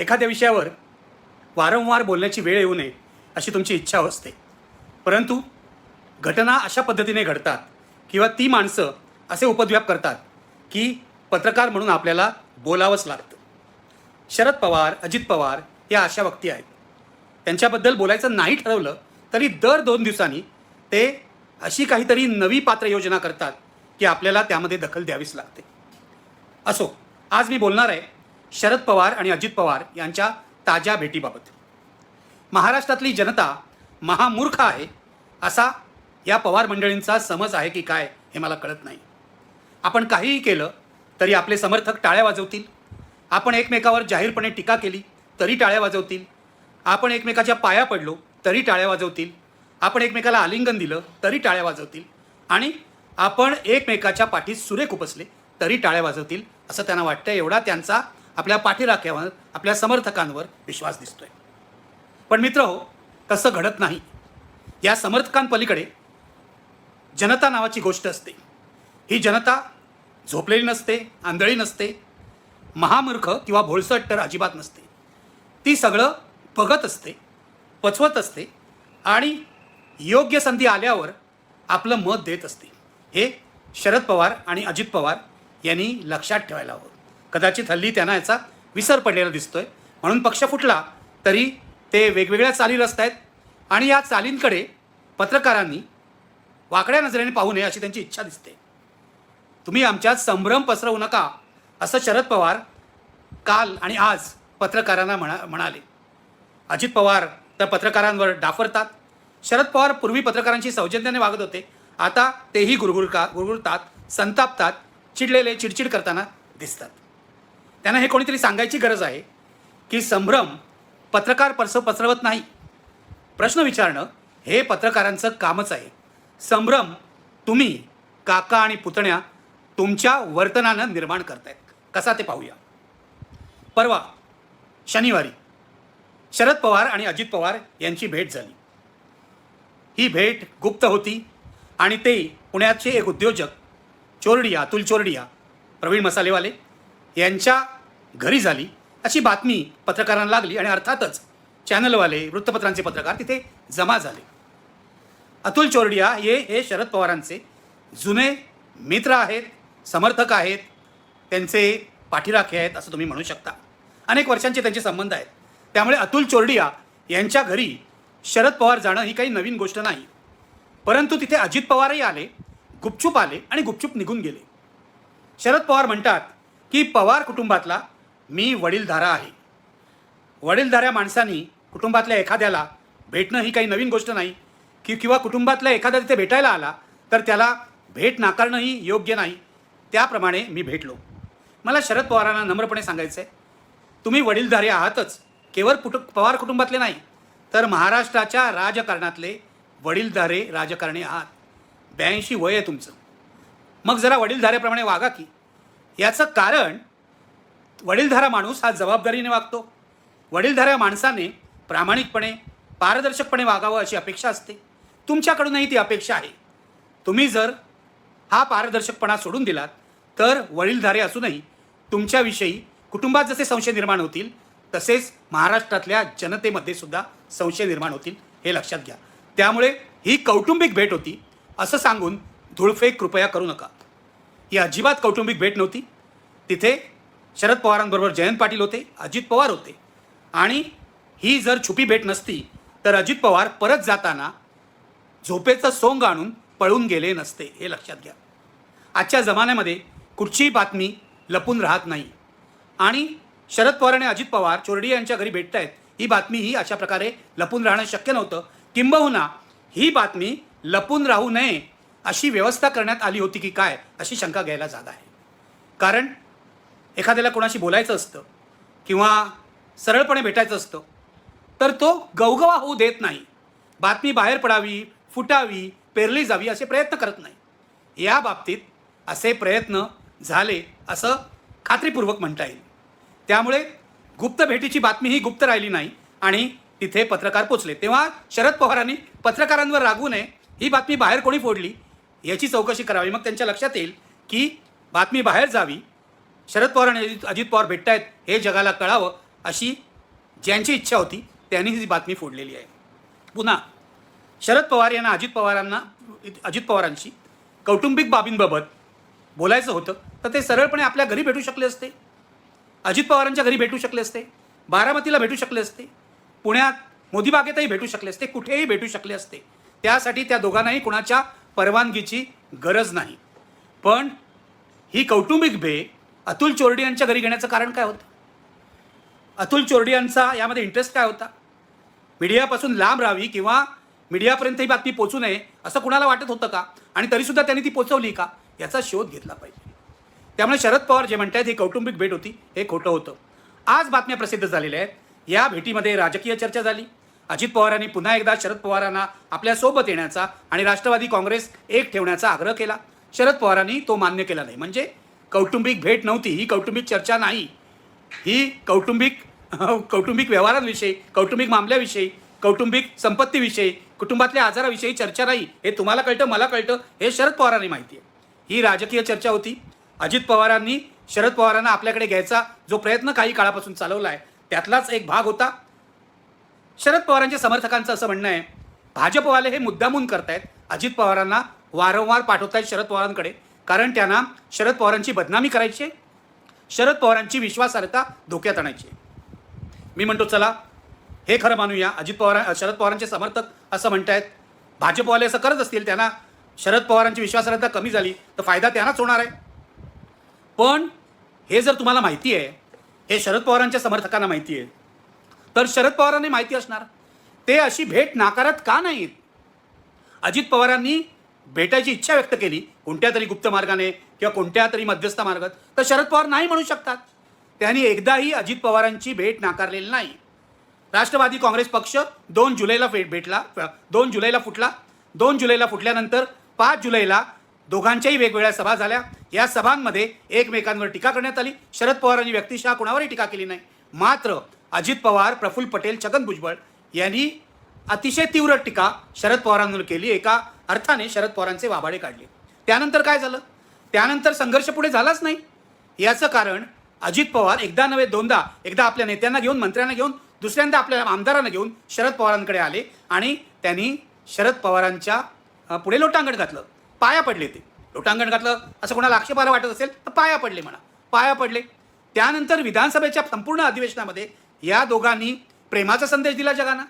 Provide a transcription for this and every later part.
एखाद्या विषयावर वारंवार बोलण्याची वेळ येऊ नये अशी तुमची इच्छा असते. परंतु घटना अशा पद्धतीने घडतात किंवा ती माणसं असे उपद्व्याप करतात की पत्रकार म्हणून आपल्याला बोलावंच लागतं. शरद पवार अजित पवार या अशा व्यक्ती आहेत. त्यांच्याबद्दल बोलायचं नाही ठरवलं तरी दर दोन दिवसांनी ते अशी काहीतरी नवी पात्र योजना करतात की आपल्याला त्यामध्ये दखल द्यावीच लागते. असो आज मी बोलणार आहे शरद पवार आणि अजित पवार यांच्या ताज्या भेटीबाबत. महाराष्ट्रातली जनता महामूर्ख आहे असा या पवार मंडळींचा समज आहे की काय हे मला कळत नाही. आपण काहीही केलं तरी आपले समर्थक टाळ्या वाजवतील. आपण एकमेकावर जाहीरपणे टीका केली तरी टाळ्या वाजवतील. आपण एकमेकाच्या पाया पडलो तरी टाळ्या वाजवतील. आपण एकमेकाला आलिंगन दिलं तरी टाळ्या वाजवतील. आणि आपण एकमेकाच्या पाठीत सुरेख उपसले तरी टाळ्या वाजवतील असं त्यांना वाटतं एवढा त्यांचा आपल्या पाठीराख्यावर आपल्या समर्थकांवर विश्वास दिसतोय. पण मित्र हो तसं घडत नाही. या समर्थकांपलीकडे जनता नावाची गोष्ट असते. ही जनता झोपलेली नसते आंधळी नसते महामूर्ख किंवा भोळसट तर अजिबात नसते. ती सगळं बघत असते पचवत असते आणि योग्य संधी आल्यावर आपलं मत देत असते. हे शरद पवार आणि अजित पवार यांनी लक्षात ठेवायला हवं. कदाचित हल्ली त्यांना याचा विसर पडलेला दिसतोय. म्हणून पक्ष फुटला तरी ते वेगवेगळ्या चाली रचत आहेत आणि या चालींकडे पत्रकारांनी वाकड्या नजरेने पाहू नये अशी त्यांची इच्छा दिसते. तुम्ही आमच्यात संभ्रम पसरवू नका असं शरद पवार काल आणि आज पत्रकारांना म्हणा म्हणाले. अजित पवार तर पत्रकारांवर डाफरतात. शरद पवार पूर्वी पत्रकारांशी सौजन्याने वागत होते. आता तेही गुरगुरका गुरगुरतात संतापतात चिडलेले चिडचिड करताना दिसतात. त्यांना हे कोणीतरी सांगायची गरज आहे की संभ्रम पत्रकार परस पसरवत नाही? प्रश्न विचारणं हे पत्रकारांचं कामच आहे. संभ्रम तुम्ही काका आणि पुतण्या तुमच्या वर्तनानं निर्माण करतायत. कसा ते पाहूया. परवा शनिवारी शरद पवार आणि अजित पवार यांची भेट झाली. ही भेट गुप्त होती आणि ते पुण्याचे एक उद्योजक चोरडिया अतुल चोरडिया प्रवीण मसालेवाले यांच्या घरी झाली अशी बातमी पत्रकारांना लागली आणि अर्थातच चॅनलवाले वृत्तपत्रांचे पत्रकार तिथे जमा झाले. अतुल चोरडिया हे हे शरद पवारांचे जुने मित्र आहेत समर्थक आहेत त्यांचे पाठीराखे आहेत असं तुम्ही म्हणू शकता. अनेक वर्षांचे त्यांचे संबंध आहेत. त्यामुळे अतुल चोरडिया यांच्या घरी शरद पवार जाणं ही काही नवीन गोष्ट नाही. परंतु तिथे अजित पवारही आले गुपचूप आले आणि गुपचूप निघून गेले. शरद पवार म्हणतात की पवार कुटुंबातला मी वडीलधारा आहे. वडीलधाऱ्या माणसांनी कुटुंबातल्या एखाद्याला भेटणं ही काही नवीन गोष्ट नाही. की किंवा कुटुंबातल्या एखादा तिथे भेटायला आला तर त्याला भेट नाकारणंही योग्य नाही. त्याप्रमाणे मी भेटलो. मला शरद पवारांना नम्रपणे सांगायचं आहे तुम्ही वडीलधारे आहातच केवळ कुटु पवार कुटुंबातले नाही तर महाराष्ट्राच्या राजकारणातले वडीलधारे राजकारणी आहात. ब्याऐंशी वय आहे तुमचं. मग जरा वडीलधाऱ्याप्रमाणे वागा की याचं कारण वडीलधारा माणूस हा जबाबदारीने वागतो. वडीलधाऱ्या माणसाने प्रामाणिकपणे पारदर्शकपणे वागावं अशी अपेक्षा असते. तुमच्याकडूनही ती अपेक्षा आहे. तुम्ही जर हा पारदर्शकपणा सोडून दिलात तर वडीलधारे असूनही तुमच्याविषयी कुटुंबात जसे संशय निर्माण होतील तसेच महाराष्ट्रातल्या जनतेमध्ये सुद्धा संशय निर्माण होतील हे लक्षात घ्या. त्यामुळे ही कौटुंबिक भेट होती असं सांगून धुळफेक कृपया करू नका. ही अजिबात कौटुंबिक भेट नव्हती. तिथे शरद पवारांबरोबर जयंत पाटील होते अजित पवार होते. आणि ही जर छुपी भेट नसती तर अजित पवार परत जाताना झोपेचं सोंग आणून पळून गेले नसते हे लक्षात घ्या. आजच्या जमान्यामध्ये कुठचीही बातमी लपून राहत नाही. आणि शरद पवार आणि अजित पवार चोरडी यांच्या घरी भेटत आहेत ही बातमी ही अशा प्रकारे लपून राहणं शक्य नव्हतं. किंबहुना ही बातमी लपून राहू नये अशी व्यवस्था करण्यात आली होती की काय अशी शंका घ्यायला जागा आहे. कारण एखाद्याला कोणाशी बोलायचं असतं किंवा सरळपणे भेटायचं असतं तर तो गवगवा होऊ देत नाही. बातमी बाहेर पडावी फुटावी पेरली जावी असे प्रयत्न करत नाही. या बाबतीत असे प्रयत्न झाले असं खात्रीपूर्वक म्हणता येईल. त्यामुळे गुप्त भेटीची बातमी ही गुप्त राहिली नाही आणि तिथे पत्रकार पोचले. तेव्हा शरद पवारांनी पत्रकारांवर रागू नये ही बातमी बाहेर कोणी फोडली याची चौकशी करावी. मग त्यांच्या लक्षात येईल की बातमी बाहेर जावी. शरद पवार आणि अजित पवार भेटतायत हे जगाला कळावं अशी ज्यांची इच्छा होती त्यांनी ही बातमी फोडलेली आहे. पुन्हा शरद पवार यांना अजित पवारांना अजित पवारांशी कौटुंबिक बाबींबाबत बोलायचं होतं तर ते सरळपणे आपल्या घरी भेटू शकले असते. अजित पवारांच्या घरी भेटू शकले असते. बारामतीला भेटू शकले असते. पुण्यात मोदीबागेतही भेटू शकले असते. कुठेही भेटू शकले असते. त्यासाठी त्या दोघांनाही कुणाच्या परवानगीची गरज नाही. पण ही कौटुंबिक भे अतुल चोरडे यांच्या घरी घेण्याचं कारण काय होतं? अतुल चोरडे यांचा यामध्ये इंटरेस्ट काय होता? मीडियापासून लांब राहावी किंवा मीडियापर्यंत ही बातमी पोचू नये असं कुणाला वाटत होतं का? आणि तरीसुद्धा त्यांनी ती पोचवली का? याचा शोध घेतला पाहिजे. त्यामुळे शरद पवार जे म्हणतात ही कौटुंबिक भेट होती हे खोटं होतं. आज बातम्या प्रसिद्ध झालेल्या आहेत. या भेटीमध्ये राजकीय चर्चा झाली. अजित पवारांनी पुन्हा एकदा शरद पवारांना आपल्यासोबत येण्याचा आणि राष्ट्रवादी काँग्रेस एक ठेवण्याचा आग्रह केला. शरद पवारांनी तो मान्य केला नाही. म्हणजे कौटुंबिक भेट नव्हती ही कौटुंबिक चर्चा नाही. ही कौटुंबिक कौटुंबिक व्यवहारांविषयी कौटुंबिक मामल्याविषयी कौटुंबिक संपत्तीविषयी कुटुंबातल्या आजाराविषयी चर्चा नाही. हे तुम्हाला कळतं मला कळतं हे शरद पवारांनी माहिती आहे. ही राजकीय चर्चा होती. अजित पवारांनी शरद पवारांना आपल्याकडे घ्यायचा जो प्रयत्न काही काळापासून चालवला आहे त्यातलाच एक भाग होता. शरद पवारांच्या समर्थकांचं असं म्हणणं आहे भाजपवाले हे मुद्दामून करतायत. अजित पवारांना वारंवार पाठवतायत शरद पवारांकडे कारण त्यांना शरद पवारांची बदनामी करायची आहे. शरद पवारांची विश्वासार्हता धोक्यात आणायची मी म्हणतो चला हे खरं मानूया. अजित पवार शरद पवारांचे समर्थक असं म्हणतायत. भाजपवाले असं करत असतील त्यांना शरद पवारांची विश्वासार्हता कमी झाली तर फायदा त्यांनाच होणार आहे. पण हे जर तुम्हाला माहिती आहे हे शरद पवारांच्या समर्थकांना माहिती आहे तर शरद पवारांनी माहिती असणार. ते अशी भेट नाकारत का नाहीत? अजित पवारांनी भेटायची इच्छा व्यक्त केली कोणत्या तरी गुप्त मार्गाने किंवा कोणत्या तरी मध्यस्थ मार्गात. तर शरद पवार नाही म्हणू शकतात. त्यांनी एकदाही अजित पवारांची भेट नाकारलेली नाही. राष्ट्रवादी काँग्रेस पक्ष दोन जुलैला भेट भेटला दोन जुलैला फुटला. दोन जुलैला फुटल्यानंतर पाच जुलैला दोघांच्याही वेगवेगळ्या सभा झाल्या. या सभांमध्ये एकमेकांवर टीका करण्यात आली. शरद पवारांनी व्यक्तिशः कुणावरही टीका केली नाही. मात्र अजित पवार प्रफुल्ल पटेल छगन भुजबळ यांनी अतिशय तीव्र टीका शरद पवारांवर केली. एका अर्थाने शरद पवारांचे वाभाडे काढले. त्यानंतर काय झालं? त्यानंतर संघर्ष पुढे झालाच नाही. याचं कारण अजित पवार एकदा नव्हे दोनदा एकदा आपल्या नेत्यांना घेऊन मंत्र्यांना घेऊन दुसऱ्यांदा आपल्या आमदारांना घेऊन शरद पवारांकडे आले आणि त्यांनी शरद पवारांच्या पुढे लोटांगण घातलं. पाया पडले ते. लोटांगण घातलं. असं कोणाला आक्षेपाला वाटत असेल तर पाया पडले म्हणा. पाया पडले. त्यानंतर विधानसभेच्या संपूर्ण अधिवेशनामध्ये या दोघांनी प्रेमाचा संदेश दिला जगांना.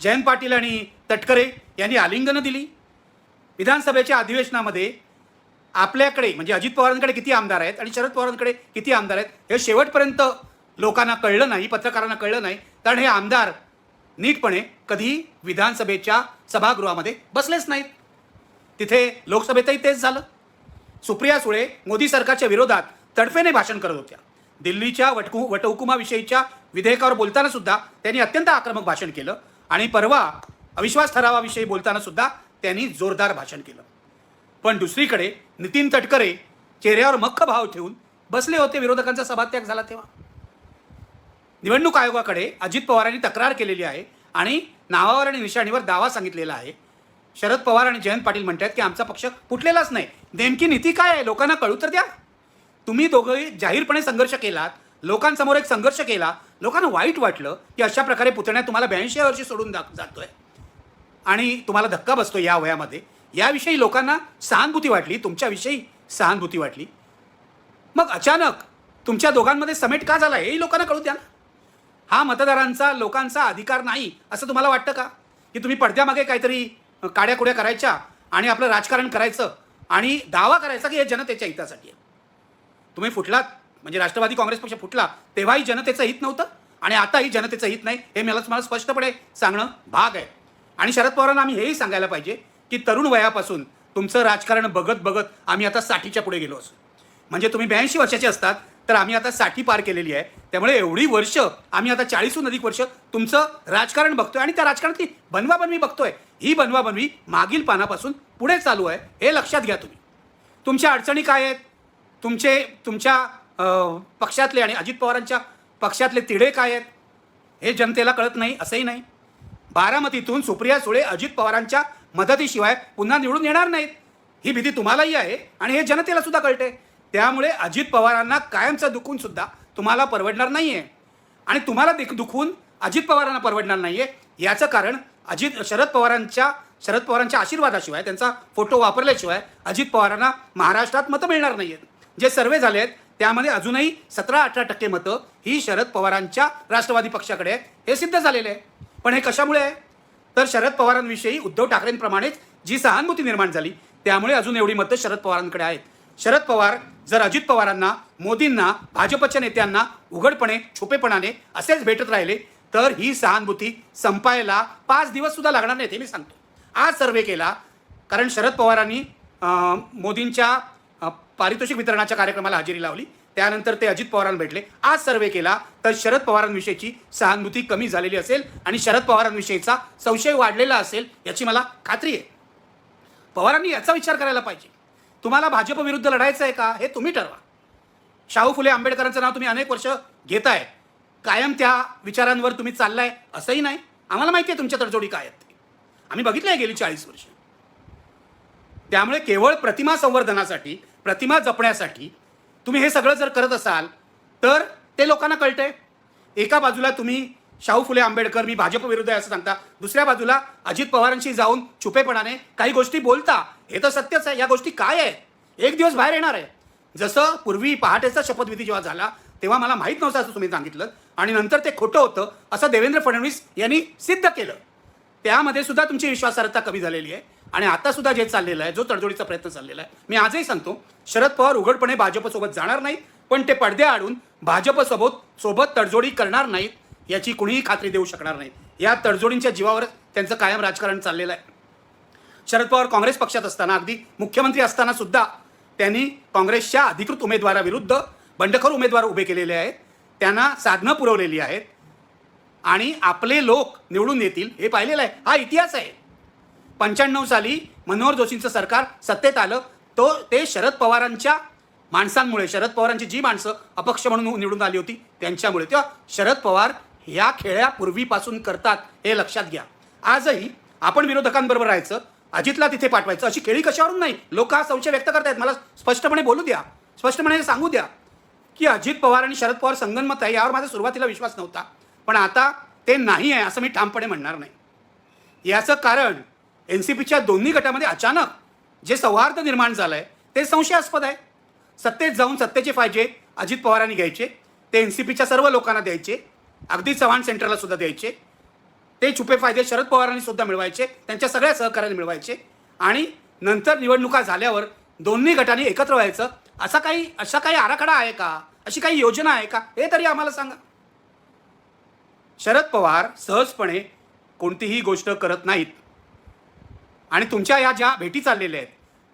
जयंत पाटील आणि तटकरे यांनी आलिंगनं दिली. विधानसभेच्या अधिवेशनामध्ये आपल्याकडे म्हणजे अजित पवारांकडे किती आमदार आहेत आणि शरद पवारांकडे किती आमदार आहेत हे शेवटपर्यंत लोकांना कळलं नाही पत्रकारांना कळलं नाही. कारण हे आमदार नीटपणे कधी विधानसभेच्या सभागृहामध्ये बसलेच नाहीत. तिथे लोकसभेतही तेच झालं. सुप्रिया सुळे मोदी सरकारच्या विरोधात तडफेने भाषण करत होत्या. दिल्लीच्या वटकु वटहुकुमाविषयीच्या विधेयकावर बोलताना सुद्धा त्यांनी अत्यंत आक्रमक भाषण केलं आणि परवा अविश्वास ठरावाविषयी बोलताना सुद्धा त्यांनी जोरदार भाषण केलं. पण दुसरीकडे नितीन तटकरे चेहऱ्यावर मख्ख भाव ठेवून बसले होते विरोधकांचा सभात्याग झाला तेव्हा. निवडणूक आयोगाकडे अजित पवारांनी तक्रार केलेली आहे आणि नावावर आणि निशाणीवर दावा सांगितलेला आहे. शरद पवार आणि जयंत पाटील म्हणतात की आमचा पक्ष फुटलेलाच नाही. नेमकी नीती काय आहे? लोकांना कळू तर द्या. तुम्ही दोघंही जाहीरपणे संघर्ष केलात लोकांसमोर एक संघर्ष केला लोकांना वाईट वाटलं की अशा प्रकारे पुतण्या तुम्हाला ब्याऐंशी वर्षी सोडून जा जातोय. आणि तुम्हाला धक्का बसतो या वयामध्ये. याविषयी लोकांना सहानुभूती वाटली तुमच्याविषयी सहानुभूती वाटली. मग अचानक तुमच्या दोघांमध्ये समेट का झाला हेही लोकांना कळू द्या ना. हा मतदारांचा लोकांचा अधिकार नाही असं तुम्हाला वाटतं का? की तुम्ही पडद्यामागे काहीतरी काड्याकुड्या करायच्या आणि आपलं राजकारण करायचं आणि दावा करायचा की हे जनतेच्या हितासाठी आहे? तुम्ही फुटलात म्हणजे राष्ट्रवादी काँग्रेस पक्ष फुटला तेव्हाही जनतेचं हित नव्हतं आणि आताही जनतेचं हित नाही हे मला मला स्पष्टपणे सांगणं भाग आहे. आणि शरद पवारांना आम्ही हेही सांगायला पाहिजे की तरुण वयापासून तुमचं राजकारण बघत बघत आम्ही आता साठीच्या पुढे गेलो असो. म्हणजे तुम्ही ब्याऐंशी वर्षाचे असतात तर आम्ही आता साठी पार केलेली आहे. त्यामुळे एवढी वर्ष आम्ही आता चाळीसहून अधिक वर्ष तुमचं राजकारण बघतोय आणि त्या राजकारणातली बनवाबनवी बघतोय. ही बनवाबनवी मागील पानापासून पुढे चालू आहे हे लक्षात घ्या तुम्ही. तुमच्या अडचणी काय आहेत? तुमचे तुमच्या पक्षातले आणि अजित पवारांच्या पक्षातले तिढे काय आहेत हे जनतेला कळत नाही असंही नाही. बारामतीतून सुप्रिया सुळे अजित पवारांच्या मदतीशिवाय पुन्हा निवडून येणार नाहीत. ही भीती तुम्हालाही आहे आणि हे जनतेला सुद्धा कळते. त्यामुळे अजित पवारांना कायमचं दुखून सुद्धा तुम्हाला परवडणार नाही आहे आणि तुम्हाला देख दुखून अजित पवारांना परवडणार नाही आहे याचं कारण अजित शरद पवारांच्या शरद पवारांच्या आशीर्वादाशिवाय त्यांचा फोटो वापरल्याशिवाय अजित पवारांना महाराष्ट्रात मतं मिळणार नाही आहेत जे सर्वे झाले आहेत त्यामध्ये अजूनही सतरा अठरा टक्के मतं ही शरद पवारांच्या राष्ट्रवादी पक्षाकडे आहे हे सिद्ध झालेले आहे. पण हे कशामुळे आहे? तर शरद पवारांविषयी उद्धव ठाकरेंप्रमाणेच जी सहानुभूती निर्माण झाली त्यामुळे अजून एवढी मतं शरद पवारांकडे आहेत. शरद पवार जर अजित पवारांना मोदींना भाजपच्या नेत्यांना उघडपणे छुपेपणाने असेच भेटत राहिले तर ही सहानुभूती संपायला पाच दिवस सुद्धा लागणार नाहीत हे मी सांगतो. आज सर्वे केला कारण शरद पवारांनी मोदींच्या पारितोषिक वितरणाच्या कार्यक्रमाला हजेरी लावली. त्यानंतर ते अजित पवारांना भेटले. आज सर्वे केला तर शरद पवारांविषयीची सहानुभूती कमी झालेली असेल आणि शरद पवारांविषयीचा संशय वाढलेला असेल याची मला खात्री आहे. पवारांनी याचा विचार करायला पाहिजे. तुम्हाला भाजप विरुद्ध लढायचं आहे का? हे तुम्ही ठरवा. शाहू फुले आंबेडकरांचं नाव तुम्ही अनेक वर्ष घेताय. कायम त्या विचारांवर तुम्ही चाललाय असंही नाही. आम्हाला माहिती आहे तुमच्या तडजोडी काय आहेत ते. आम्ही बघितलं आहे गेली चाळीस वर्ष. त्यामुळे केवळ प्रतिमा संवर्धनासाठी प्रतिमा जपण्यासाठी तुम्ही हे सगळं जर करत असाल तर ते लोकांना कळतंय. एका बाजूला तुम्ही शाहू फुले आंबेडकर मी भाजप विरुद्ध आहे असं सांगता. दुसऱ्या बाजूला अजित पवारांशी जाऊन छुपेपणाने काही गोष्टी बोलता. हे तर सत्यच आहे. या गोष्टी काय आहे एक दिवस बाहेर येणार आहे. जसं पूर्वी पहाटेचा शपथविधी जेव्हा झाला तेव्हा मला माहीत नव्हतं असं तुम्ही सांगितलं. आणि नंतर ते खोटं होतं असं देवेंद्र फडणवीस यांनी सिद्ध केलं. त्यामध्ये सुद्धा तुमची विश्वासार्हता कमी झालेली आहे. आणि आता सुद्धा जे चाललेलं आहे जो तडजोडीचा प्रयत्न चाललेला आहे मी आजही सांगतो शरद पवार उघडपणे भाजपसोबत जाणार नाहीत पण ते पडदे आडून भाजपसोबत सोबत तडजोडी करणार नाहीत याची कुणीही खात्री देऊ शकणार नाही या तडजोडींच्या जीवावर त्यांचं कायम राजकारण चाललेलं आहे. शरद पवार काँग्रेस पक्षात असताना अगदी मुख्यमंत्री असताना सुद्धा त्यांनी काँग्रेसच्या अधिकृत उमेदवाराविरुद्ध बंडखोर उमेदवार उभे केलेले आहेत त्यांना साधनं पुरवलेली आहेत आणि आपले लोक निवडून येतील हे पाहिलेलं आहे. हा इतिहास आहे. पंच्याण्णव साली मनोहर जोशींचं सरकार सत्तेत आलं तो ते शरद पवारांच्या माणसांमुळे शरद पवारांची जी माणसं अपक्ष म्हणून निवडून आली होती त्यांच्यामुळे. तेव्हा शरद पवार या खेळ्या पूर्वीपासून करतात हे लक्षात घ्या. आजही आपण विरोधकांबरोबर राहायचं अजितला तिथे पाठवायचं अशी खेळी कशावरून नाही? लोक हा संशय व्यक्त करतायत. मला स्पष्टपणे बोलू द्या. स्पष्टपणे सांगू द्या की अजित पवार आणि शरद पवार संगनमत आहे यावर माझा सुरुवातीला विश्वास नव्हता. पण आता ते नाही आहे असं मी ठामपणे म्हणणार नाही. याचं कारण एन सी पीच्या दोन्ही गटामध्ये अचानक जे सौहार्द निर्माण झालं आहे ते संशयास्पद आहे. सत्तेत जाऊन सत्तेचे फायदे अजित पवारांनी घ्यायचे ते एन सी पीच्या सर्व लोकांना द्यायचे अगदी चव्हाण सेंटरला सुद्धा द्यायचे ते छुपे फायदे शरद पवारांनी सुद्धा मिळवायचे त्यांच्या सगळ्या सहकार्याने मिळवायचे आणि नंतर निवडणुका झाल्यावर दोन्ही गटांनी एकत्र व्हायचं. असा काही असा काही आराखडा आहे का? अशी काही योजना आहे का? हे तरी आम्हाला सांगा. शरद पवार सहजपणे कोणतीही गोष्ट करत नाहीत. आणि तुमच्या या ज्या भेटी चाललेल्या आहेत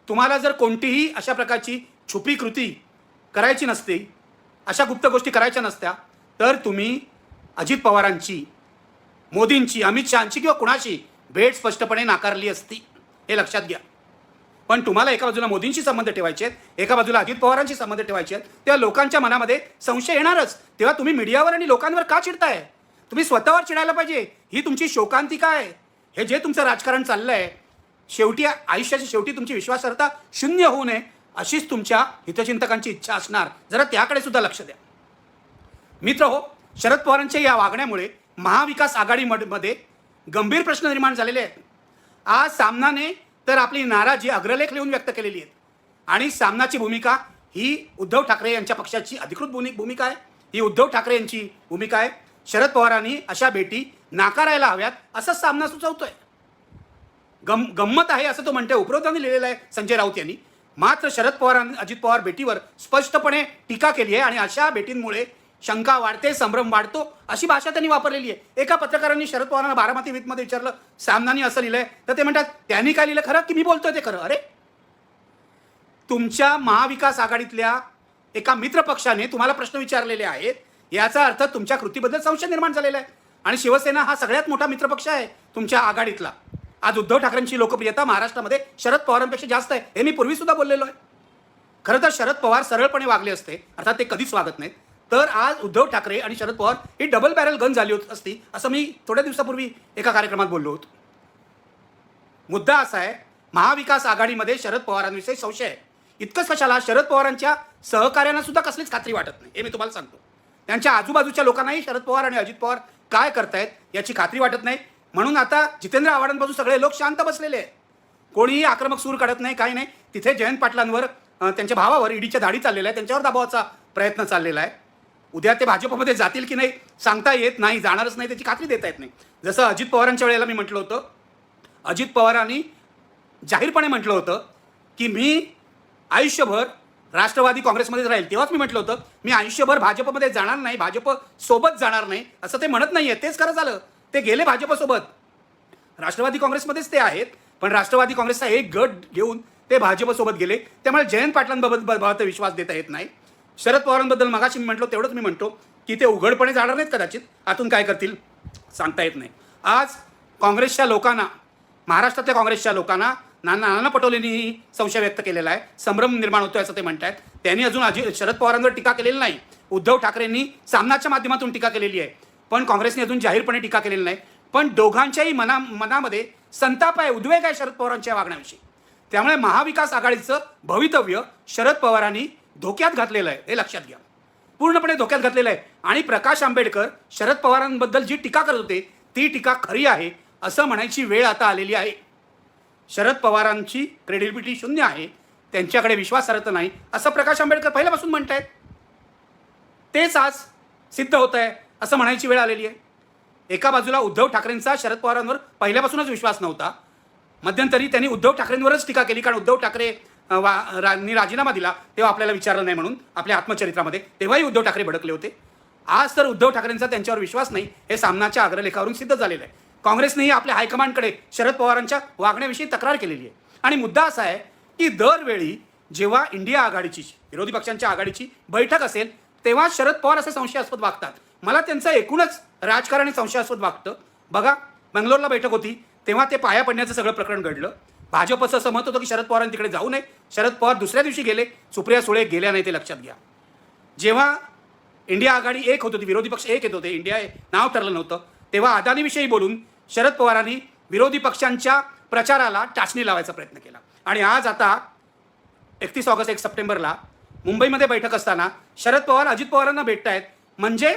तुम्हाला जर कोणतीही अशा प्रकारची छुपी कृती करायची नसते अशा गुप्त गोष्टी करायच्या नसत्या तर तुम्ही अजित पवारांची मोदींची अमित शहाची किंवा कुणाची भेट स्पष्टपणे नाकारली असती हे लक्षात घ्या. पण तुम्हाला एका बाजूला मोदींशी संबंध ठेवायचे आहेत एका बाजूला अजित पवारांशी संबंध ठेवायचे आहेत तेव्हा लोकांच्या मनामध्ये संशय येणारच. तेव्हा तुम्ही मीडियावर आणि लोकांवर का चिडताय? तुम्ही स्वतःवर चिडायला पाहिजे. ही तुमची शोकांतिका आहे. हे जे तुमचं राजकारण चाललं आहे शेवटी आयुष्याच्या शेवटी तुमची विश्वासार्हता शून्य होऊ नये अशीच तुमच्या हितचिंतकांची इच्छा असणार. जरा त्याकडे सुद्धा लक्ष द्या. मित्र हो शरद पवारांच्या या वागण्यामुळे महाविकास आघाडीमध्ये गंभीर प्रश्न निर्माण झालेले आहेत. आज सामनाने तर आपली नाराजी अग्रलेख लिहून व्यक्त केलेली आहे आणि सामनाची भूमिका ही उद्धव ठाकरे यांच्या पक्षाची अधिकृत भूमि भूमिका आहे. ही उद्धव ठाकरे यांची भूमिका आहे. शरद पवारांनी अशा भेटी नाकारायला हव्यात असं सामना सुचवतोय. गम गंमत आहे असं तो म्हणतोय. उपरोधाने लिहिलेलं आहे संजय राऊत यांनी. मात्र शरद पवार आणि अजित पवार भेटीवर स्पष्टपणे टीका केली आहे आणि अशा भेटींमुळे शंका वाढते संभ्रम वाढतो अशी भाषा त्यांनी वापरलेली आहे. एका पत्रकारांनी शरद पवारांना बारामती वीतमध्ये विचारलं सामनानी असं लिहिलंय. तर ते म्हणतात त्यांनी काय लिहिलं खरं? की मी बोलतोय ते खरं. अरे! तुमच्या महाविकास आघाडीतल्या एका मित्रपक्षाने तुम्हाला प्रश्न विचारलेले आहेत. याचा अर्थ तुमच्या कृतीबद्दल संशय निर्माण झालेला आहे. आणि शिवसेना हा सगळ्यात मोठा मित्रपक्ष आहे तुमच्या आघाडीतला. आज उद्धव ठाकरेंची लोकप्रियता महाराष्ट्रामध्ये शरद पवारांपेक्षा जास्त आहे. हे मी पूर्वी सुद्धा बोललेलो आहे. खरं तर शरद पवार सरळपणे वागले असते अर्थात ते कधीच वागत नाहीत. तर आज उद्धव ठाकरे आणि शरद पवार ही डबल बॅरल गन झाली होत असती असं मी थोड्या दिवसापूर्वी एका कार्यक्रमात बोललो होतो. मुद्दा असा आहे महाविकास आघाडीमध्ये शरद पवारांविषयी संशय आहे. इतकंच कशाला शरद पवारांच्या सहकार्यांना सुद्धा कसलीच खात्री वाटत नाही हे मी तुम्हाला सांगतो. त्यांच्या आजूबाजूच्या लोकांनाही शरद पवार आणि अजित पवार काय करतायत याची खात्री वाटत नाही. म्हणून आता जितेंद्र आव्हाडांपासून सगळे लोक शांत बसलेले आहेत. कोणीही आक्रमक सूर काढत नाही काही नाही. तिथे जयंत पाटलांवर त्यांच्या भावावर ईडीच्या दाढी चाललेल्या आहे त्यांच्यावर दाबावाचा प्रयत्न चाललेला आहे. उद्या ते भाजपमध्ये जातील की नाही सांगता येत नाही जाणारच नाही त्याची खात्री देता येत नाही. जसं अजित पवारांच्या वेळेला मी म्हटलं होतं अजित पवारांनी जाहीरपणे म्हटलं होतं की मी आयुष्यभर राष्ट्रवादी काँग्रेसमध्येच राहील. तेव्हाच मी म्हटलं होतं मी आयुष्यभर भाजपमध्ये जाणार नाही भाजप सोबत जाणार नाही असं ते म्हणत नाही आहे तेच खरं झालं. ते गेले भाजपसोबत. राष्ट्रवादी काँग्रेसमध्येच ते आहेत पण राष्ट्रवादी काँग्रेसचा एक गट घेऊन ते भाजपसोबत गेले. त्यामुळे जयंत पाटलांबाबत विश्वास देता येत नाही. शरद पवारांबद्दल मगाशी मी म्हटलो तेवढंच मी म्हणतो की ते उघडपणे जाणार नाहीत कदाचित आतून काय करतील सांगता येत नाही. आज काँग्रेसच्या लोकांना महाराष्ट्रातल्या काँग्रेसच्या लोकांना नाना नाना पटोलेंनीही संशय व्यक्त केलेला आहे. संभ्रम निर्माण होतोय असं ते म्हणतात त्यांनी अजून अजि शरद पवारांवर टीका केलेली नाही. उद्धव ठाकरेंनी सामनाच्या माध्यमातून टीका केलेली आहे. पण काँग्रेसने अजून जाहीरपणे टीका केलेली नाही. पण दोघांच्याही मना मनामध्ये संताप आहे उद्वेग आहे शरद पवारांच्या वागण्याविषयी. त्यामुळे महाविकास आघाडीचं भवितव्य शरद पवारांनी धोक्यात घातलेलं आहे हे लक्षात घ्या. पूर्णपणे धोक्यात घातलेलं आहे. आणि प्रकाश आंबेडकर शरद पवारांबद्दल जी टीका करत होते ती टीका खरी आहे असं म्हणायची वेळ आता आलेली आहे. शरद पवारांची क्रेडिबिलिटी शून्य आहे त्यांच्याकडे विश्वासार्हता नाही असं प्रकाश आंबेडकर पहिल्यापासून म्हणत आहेत तेच आज सिद्ध होत आहे असं म्हणायची वेळ आलेली आहे. एका बाजूला उद्धव ठाकरेंचा शरद पवारांवर पहिल्यापासूनच विश्वास नव्हता. मध्यंतरी त्यांनी उद्धव ठाकरेंवरच टीका केली कारण उद्धव ठाकरे वा रा- नी राजीनामा दिला तेव्हा आपल्याला विचारलं नाही म्हणून आपल्या आत्मचरित्रामध्ये. तेव्हाही उद्धव ठाकरे भडकले होते. आज तर उद्धव ठाकरेंचा त्यांच्यावर विश्वास नाही हे सामनाच्या अग्रलेखावरून सिद्ध झालेलं आहे. काँग्रेसनेही आपल्या हायकमांडकडे शरद पवारांच्या वागण्याविषयी तक्रार केलेली आहे. आणि मुद्दा असा आहे की दरवेळी जेव्हा इंडिया आघाडीची विरोधी पक्षांच्या आघाडीची बैठक असेल तेव्हा शरद पवार असे संशयास्पद वागतात. मला त्यांचं एकूणच राजकारण संशयास्पद वागतं. बघा बंगलोरला बैठक होती तेव्हा ते पाया पडण्याचं सगळं प्रकरण घडलं. भाजपचं असं मत होतं की शरद पवारांनी तिकडे जाऊ नये. शरद पवार दुसऱ्या दिवशी गेले सुप्रिया सुळे गेल्या नाही ते लक्षात घ्या. जेव्हा इंडिया आघाडी एक होत होती विरोधी पक्ष एक येत होते इंडिया हे नाव ठरलं नव्हतं तेव्हा अदानीविषयी बोलून शरद पवारांनी विरोधी पक्षांच्या प्रचाराला टाचणी लावायचा प्रयत्न केला. आणि आज आता एकतीस ऑगस्ट एक सप्टेंबरला मुंबईमध्ये बैठक असताना शरद पवार अजित पवारांना भेटत आहेत म्हणजे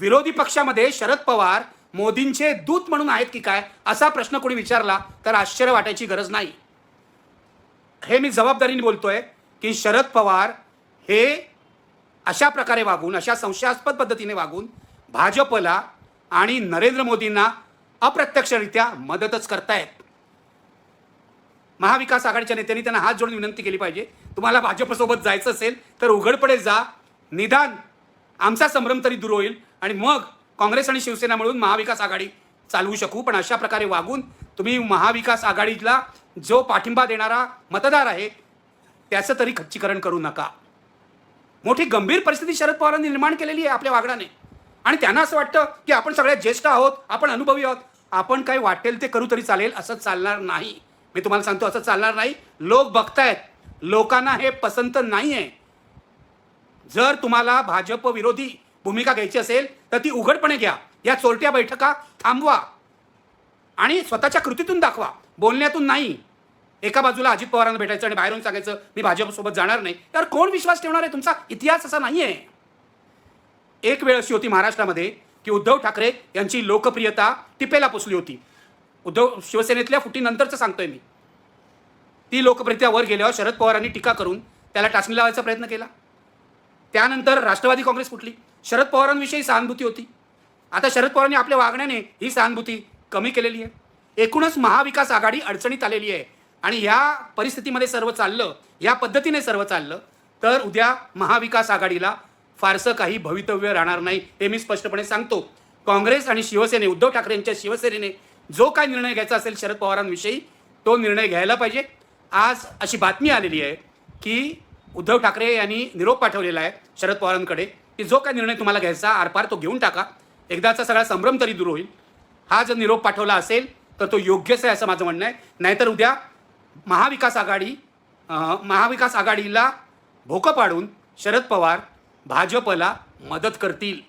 विरोधी पक्षामध्ये शरद पवार मोदींचे दूत म्हणून आहेत की काय असा प्रश्न कोणी विचारला तर आश्चर्य वाटायची गरज नाही. हे मी जबाबदारीने बोलतोय की शरद पवार हे अशा प्रकारे वागून अशा संशयास्पद पद्धतीने वागून भाजपला आणि नरेंद्र मोदींना अप्रत्यक्षरित्या मदतच करतायत. महाविकास आघाडीच्या नेत्यांनी त्यांना हात जोडून विनंती केली पाहिजे. तुम्हाला भाजपसोबत जायचं असेल तर उघडपणे जा. निदान आमचा संभ्रम तरी दूर होईल. आणि मग काँग्रेस आणि शिवसेना मिळून महाविकास आघाडी चालवू शकू. पण अशा प्रकारे वागून तुम्ही महाविकास आघाडीला जो पाठिंबा देणारा मतदार आहे त्याचं तरी खच्चीकरण करू नका. मोठी गंभीर परिस्थिती शरद पवारांनी निर्माण केलेली आहे आपल्या वागण्याने. आणि त्यांना असं वाटतं की आपण सगळ्यात ज्येष्ठ आहोत आपण अनुभवी आहोत. आपण काय वाटेल ते करू तरी चालेल असं चालणार नाही. मी तुम्हाला सांगतो असं चालणार नाही. लोक बघतायत. लोकांना हे पसंत नाही आहे जर तुम्हाला भाजप विरोधी भूमिका घ्यायची असेल तर ती उघडपणे घ्या. या चोरट्या बैठका थांबवा आणि स्वतःच्या कृतीतून दाखवा. बोलण्यातून नाही. एका बाजूला अजित पवारांना भेटायचं आणि बाहेरून सांगायचं मी भाजपसोबत जाणार नाही. तर कोण विश्वास ठेवणार आहे? तुमचा इतिहास असा नाही आहे एक वेळ अशी होती महाराष्ट्रामध्ये की उद्धव ठाकरे यांची लोकप्रियता टिपेला पोचली होती. उद्धव शिवसेनेतल्या फुटीनंतरचं सांगतोय मी. ती लोकप्रियता वर गेल्यावर शरद पवारांनी टीका करून त्याला टाचणी लावायचा प्रयत्न केला. त्यानंतर राष्ट्रवादी काँग्रेस फुटली. शरद पवारांविषयी सहानुभूती होती. आता शरद पवारांनी आपल्या वागण्याने ही सहानुभूती कमी केलेली आहे. एकूणच महाविकास आघाडी अडचणीत आलेली आहे. आणि ह्या परिस्थितीमध्ये सर्व चाललं या पद्धतीने सर्व चाललं तर उद्या महाविकास आघाडीला फारसं काही भवितव्य राहणार नाही हे मी स्पष्टपणे सांगतो. काँग्रेस आणि शिवसेने उद्धव ठाकरेंच्या शिवसेनेने जो काय निर्णय घ्यायचा असेल शरद पवारांविषयी तो निर्णय घ्यायला पाहिजे. आज अशी बातमी आलेली आहे की उद्धव ठाकरे यांनी निरोप पाठवलेला आहे शरद पवारांकडे. की जो काय निर्णय तुम्हाला घ्यायचा आरपार तो घेऊन टाका. एकदाचा सगळा संभ्रम तरी दूर होईल. हा जर निरोप पाठवला असेल तर तो योग्यच आहे असं माझं म्हणणं आहे. नाहीतर उद्या महाविकास आघाडी महाविकास आघाडीला भोकं पाडून शरद पवार भाजपला मदत करतील.